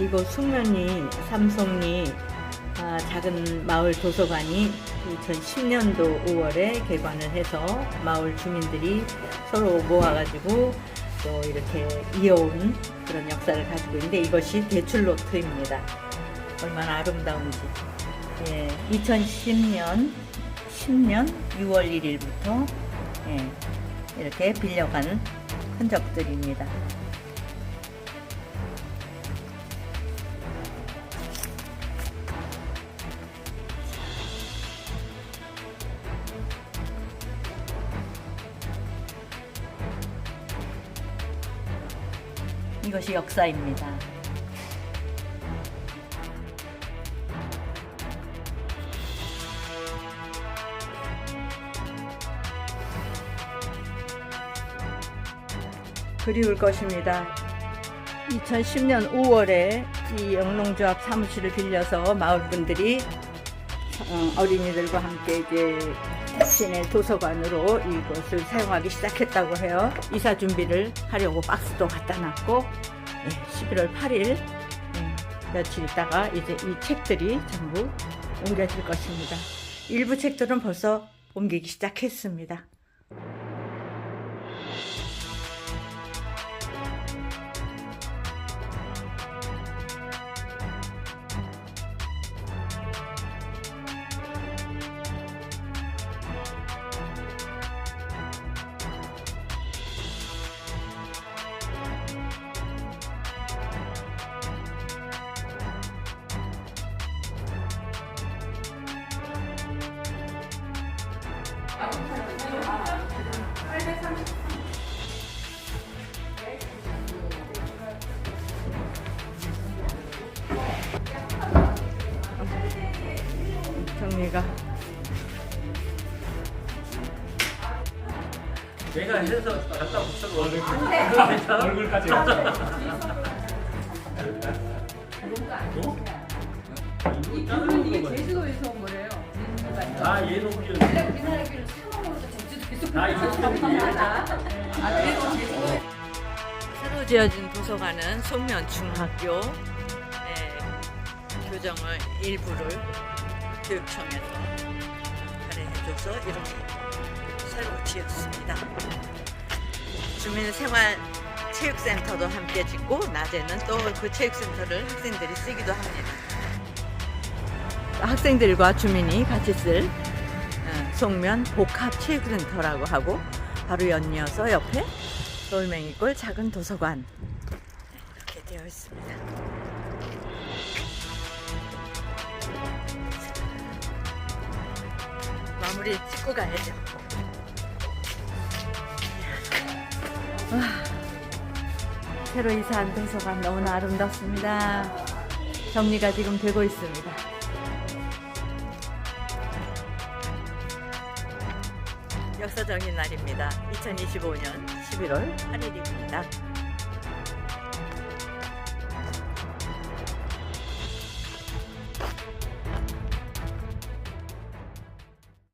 이곳 숙면리 삼성리 아, 작은 마을 도서관이 2010년도 5월에 개관을 해서 마을 주민들이 서로 모아가지고 또 이렇게 이어온 그런 역사를 가지고 있는데 이것이 대출로트입니다. 얼마나 아름다운지. 예, 2010년 10년 6월 1일부터 예, 이렇게 빌려간 흔적들입니다. 것이 역사입니다. 그리울 것입니다. 2010년 5월에 이 영농조합 사무실을 빌려서 마을분들이 어, 어린이들과 함께 이제 시내 도서관으로 이곳을 사용하기 시작했다고 해요. 이사 준비를 하려고 박스도 갖다 놨고 예, 11월 8일 예, 며칠 있다가 이제 이 책들이 전부 옮겨질 것입니다. 일부 책들은 벌써 옮기기 시작했습니다. 정리가. 내가 해서 갖다 붙여서 얼굴까지. 이 귤은 이게 제주도에서 온 거래요. 아 얘는 웃겨 원래 우리나라 귤은 상어로서 제주도에서 아 이거 아. 제주도. 새로 지어진 도서관은 송면 중학교 네, 교정을 일부를 교육청에서 할애해줘서 이렇게 새로 지었습니다. 주민생활 체육센터도 함께 짓고 낮에는 또 그 체육센터를 학생들이 쓰기도 합니다. 학생들과 주민이 같이 쓸 어, 송면 복합체육센터라고 하고 바로 연이어서 옆에 돌멩이골 작은 도서관 네, 이렇게 되어 있습니다. 마무리 찍고 가야죠. 와, 새로 이사한 도서관 너무나 아름답습니다. 정리가 지금 되고 있습니다. 역사적인 날입니다. 2025년 11월 8일입니다.